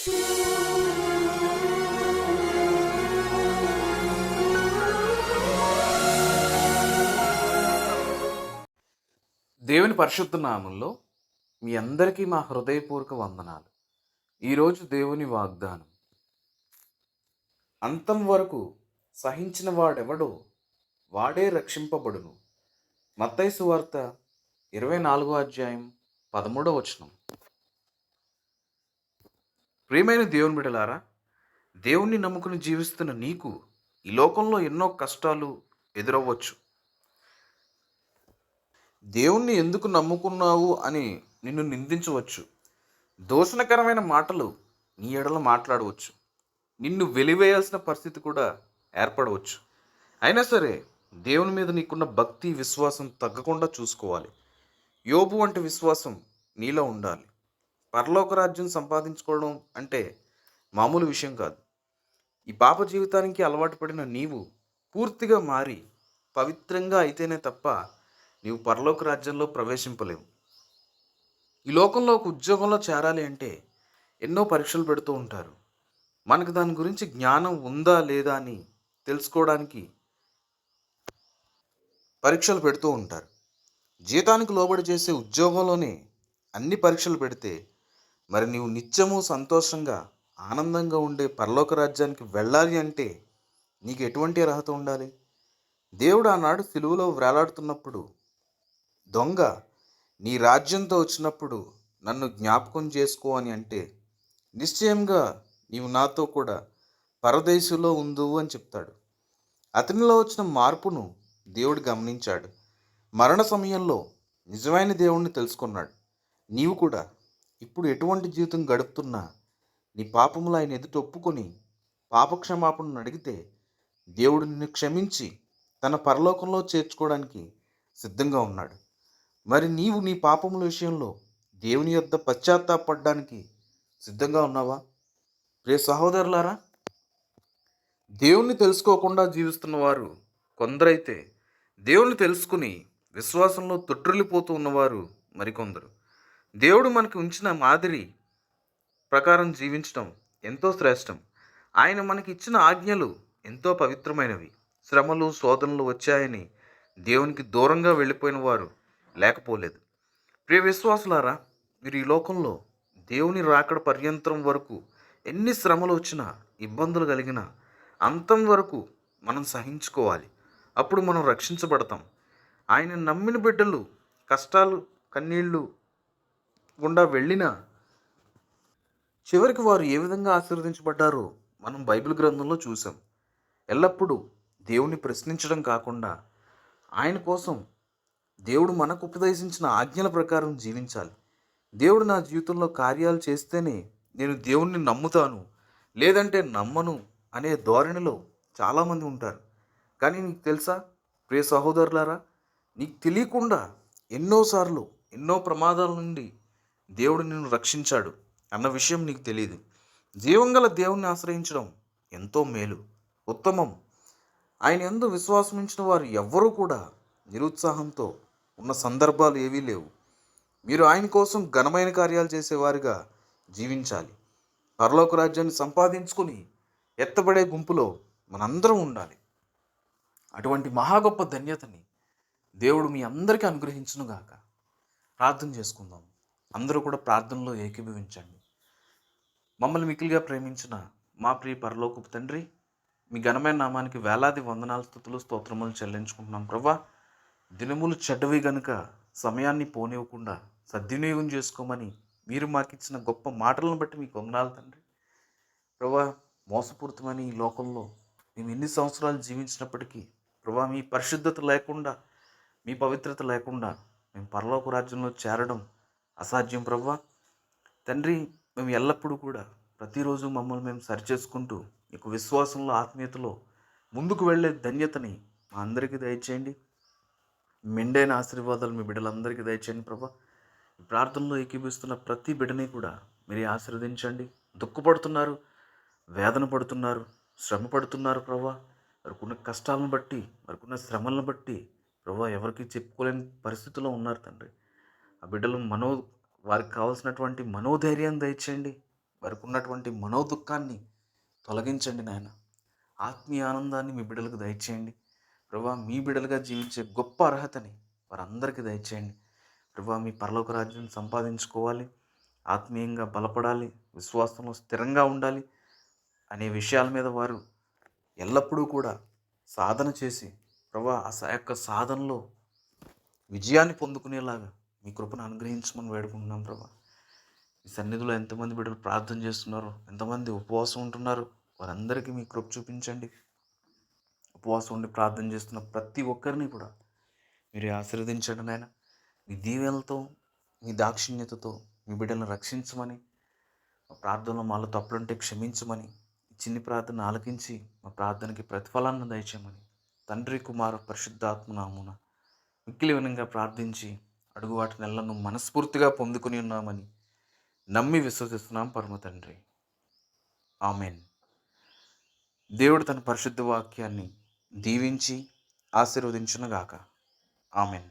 దేవుని పరిశుద్ధ నామంలో మీ అందరికీ మా హృదయపూర్వక వందనాలు. ఈరోజు దేవుని వాగ్దానం అంతం వరకు సహించిన వాడెవడో వాడే రక్షింపబడును. మత్తైసు వార్త ఇరవై నాలుగో అధ్యాయం పదమూడవ వచనం. ప్రియమైన దేవుని బిడలారా దేవుణ్ణి నమ్ముకుని జీవిస్తున్న నీకు ఈ లోకంలో ఎన్నో కష్టాలు ఎదురవ్వచ్చు. దేవుణ్ణి ఎందుకు నమ్ముకున్నావు అని నిన్ను నిందించవచ్చు. దోషణకరమైన మాటలు నీ ఎడలో మాట్లాడవచ్చు. నిన్ను వెలివేయాల్సిన పరిస్థితి కూడా ఏర్పడవచ్చు. అయినా సరే దేవుని మీద నీకున్న భక్తి విశ్వాసం తగ్గకుండా చూసుకోవాలి. యోబు వంటి విశ్వాసం నీలో ఉండాలి. పరలోక రాజ్యం సంపాదించుకోవడం అంటే మామూలు విషయం కాదు. ఈ పాప జీవితానికి అలవాటు పడిన నీవు పూర్తిగా మారి పవిత్రంగా అయితేనే తప్ప నీవు పరలోక రాజ్యంలో ప్రవేశింపలేవు. ఈ లోకంలో ఒక ఉద్యోగంలో చేరాలి అంటే ఎన్నో పరీక్షలు పెడుతూ ఉంటారు. మనకు దాని గురించి జ్ఞానం ఉందా లేదా అని తెలుసుకోవడానికి పరీక్షలు పెడుతూ ఉంటారు. జీతానికి లోబడి చేసే ఉద్యోగంలోనే అన్ని పరీక్షలు పెడితే మరి నీవు నిత్యము సంతోషంగా ఆనందంగా ఉండే పరలోక రాజ్యానికి వెళ్ళాలి అంటే నీకు ఎటువంటి అర్హత ఉండాలి? దేవుడు ఆనాడు సిలువలో వేలాడుతున్నప్పుడు దొంగ నీ రాజ్యంతో వచ్చినప్పుడు నన్ను జ్ఞాపకం చేసుకో అని అంటే నిశ్చయంగా నీవు నాతో కూడా పరదేశంలో ఉందు అని చెప్తాడు. అతనిలో వచ్చిన మార్పును దేవుడు గమనించాడు. మరణ సమయంలో నిజమైన దేవుణ్ణి తెలుసుకున్నాడు. నీవు కూడా ఇప్పుడు ఎటువంటి జీవితం గడుపుతున్నా నీ పాపములు ఆయన ఎదుట ఒప్పుకొని పాపక్షమాపణను అడిగితే దేవుడు నిన్ను క్షమించి తన పరలోకంలో చేర్చుకోవడానికి సిద్ధంగా ఉన్నాడు. మరి నీవు నీ పాపముల విషయంలో దేవుని యొద్ద పశ్చాత్తాపడడానికి సిద్ధంగా ఉన్నావా? ప్రే సహోదరులారా దేవుణ్ణి తెలుసుకోకుండా జీవిస్తున్న వారు కొందరైతే దేవుణ్ణి తెలుసుకుని విశ్వాసంలో తొట్టిల్లిపోతూ ఉన్నవారు మరికొందరు. దేవుడు మనకు ఉంచిన మాదిరి ప్రకారం జీవించడం ఎంతో శ్రేష్టం. ఆయన మనకి ఇచ్చిన ఆజ్ఞలు ఎంతో పవిత్రమైనవి. శ్రమలు శోధనలు వచ్చాయని దేవునికి దూరంగా వెళ్ళిపోయిన వారు లేకపోలేదు. ప్రియ విశ్వాసులారా మీరు ఈ లోకంలో దేవుని రాకడ పర్యంతరం వరకు ఎన్ని శ్రమలు వచ్చినా ఇబ్బందులు కలిగినా అంతం వరకు మనం సహించుకోవాలి. అప్పుడు మనం రక్షించబడతాం. ఆయన నమ్మిన బిడ్డలు కష్టాలు కన్నీళ్ళు గుండా వెళ్ళినా చివరికి వారు ఏ విధంగా ఆశీర్వదించబడ్డారో మనం బైబిల్ గ్రంథంలో చూసాం ఎల్లప్పుడూ దేవుని ప్రశ్నించడం కాకుండా ఆయన కోసం దేవుడు మనకు ఉపదేశించిన ఆజ్ఞల ప్రకారం జీవించాలి. దేవుడు నా జీవితంలో కార్యాలు చేస్తేనే నేను దేవుణ్ణి నమ్ముతాను లేదంటే నమ్మను అనే ధోరణిలో చాలామంది ఉంటారు. కానీ నీకు తెలుసా? ప్రియ సహోదరులారా నీకు తెలియకుండా ఎన్నోసార్లు ఎన్నో ప్రమాదాల నుండి దేవుడు నిన్ను రక్షించాడు అన్న విషయం నీకు తెలియదు జీవంగల దేవుణ్ణి ఆశ్రయించడం ఎంతో మేలు ఉత్తమం. ఆయన ఎందు విశ్వాసమించిన వారు ఎవ్వరూ కూడా నిరుత్సాహంతో ఉన్న సందర్భాలు ఏవీ లేవు. మీరు ఆయన కోసం ఘనమైన కార్యాలు చేసేవారిగా జీవించాలి. పరలోక రాజ్యాన్ని సంపాదించుకుని ఎత్తబడే గుంపులో మనందరం ఉండాలి. అటువంటి మహా గొప్ప ధన్యతని దేవుడు మీ అందరికీ అనుగ్రహించునుగాక. ప్రార్థన చేసుకుందాం. అందరూ కూడా ప్రార్థనలో ఏకీభవించండి. మమ్మల్ని మికిలిగా ప్రేమించిన మా ప్రియ పరలోకపు తండ్రి మీ ఘనమైన నామానికి వేలాది వందనాల స్థుతులు స్తోత్రములు చెల్లించుకుంటున్నాం ప్రభా దినములు చెడ్డవి గనుక సమయాన్ని పోనివ్వకుండా సద్వినియోగం చేసుకోమని మీరు మాకు ఇచ్చిన గొప్ప మాటలను బట్టి మీకు వందనాలు తండ్రి. ప్రభా మోసపూరితమైన ఈ లోకంలో మేము ఎన్ని సంవత్సరాలు జీవించినప్పటికీ ప్రభా మీ పరిశుద్ధత లేకుండా మీ పవిత్రత లేకుండా మేము పరలోక రాజ్యంలో చేరడం అసాధ్యం ప్రభా తండ్రి మేము ఎల్లప్పుడూ కూడా ప్రతిరోజు మమ్మల్ని మేము సరిచేసుకుంటూ మీకు విశ్వాసంలో ఆత్మీయతలో ముందుకు వెళ్ళే ధన్యతని మా అందరికీ దయచేయండి. మెండైన ఆశీర్వాదాలు మీ బిడ్డలందరికీ దయచేయండి ప్రభా ఈ ప్రార్థనలో ఏకీభిస్తున్న ప్రతి బిడ్డని కూడా మీరే ఆశీర్వదించండి. దుఃఖపడుతున్నారు వేదన పడుతున్నారు శ్రమ పడుతున్నారు ప్రభా వారికున్న కష్టాలను బట్టి వారికున్న శ్రమలను బట్టి ప్రభా ఎవరికి చెప్పుకోలేని పరిస్థితిలో ఉన్నారు తండ్రి. ఆ బిడ్డలు మనో వారికి కావాల్సినటువంటి మనోధైర్యం దయచేయండి. వారికి ఉన్నటువంటి మనోదుఖాన్ని తొలగించండి నాయన. ఆత్మీయ ఆనందాన్ని మీ బిడ్డలకు దయచేయండి. ప్రభా మీ బిడ్డలుగా జీవించే గొప్ప అర్హతని వారందరికీ దయచేయండి. ప్రభా మీ పరలోక రాజ్యం సంపాదించుకోవాలి. ఆత్మీయంగా బలపడాలి. విశ్వాసంలో స్థిరంగా ఉండాలి. అనే విషయాల మీద వారు ఎల్లప్పుడూ కూడా సాధన చేసి ప్రభా ఆ యొక్క సాధనలో విజయాన్ని పొందుకునేలాగా మీ కృపను అనుగ్రహించమని వేడుకుంటున్నాం ప్రభా. ఈ సన్నిధిలో ఎంతమంది బిడ్డలు ప్రార్థన చేస్తున్నారు ఎంతమంది ఉపవాసం ఉంటున్నారు వారందరికీ మీ కృప చూపించండి. ఉపవాసం ఉండి ప్రార్థన చేస్తున్న ప్రతి ఒక్కరిని కూడా మీరు ఆశీర్వదించండి నాయన. మీ దీవెలతో మీ దాక్షిణ్యతతో మీ బిడ్డలను రక్షించమని మా ప్రార్థనలో మాలో తప్పులుంటే క్షమించమని చిన్ని ప్రార్థన ఆలకించి మా ప్రార్థనకి ప్రతిఫలాన్ని దయచేయమని తండ్రి కుమార పరిశుద్ధాత్మ నామున మిక్కిలి వినంగా ప్రార్థించి అడుగు వాటి నెలను మనస్ఫూర్తిగా పొందుకుని ఉన్నామని నమ్మి విశ్వసిస్తున్నాం పరమ తండ్రి. ఆమెన్. దేవుడు తన పరిశుద్ధ వాక్యాన్ని దీవించి ఆశీర్వదించునుగాక. ఆమెన్.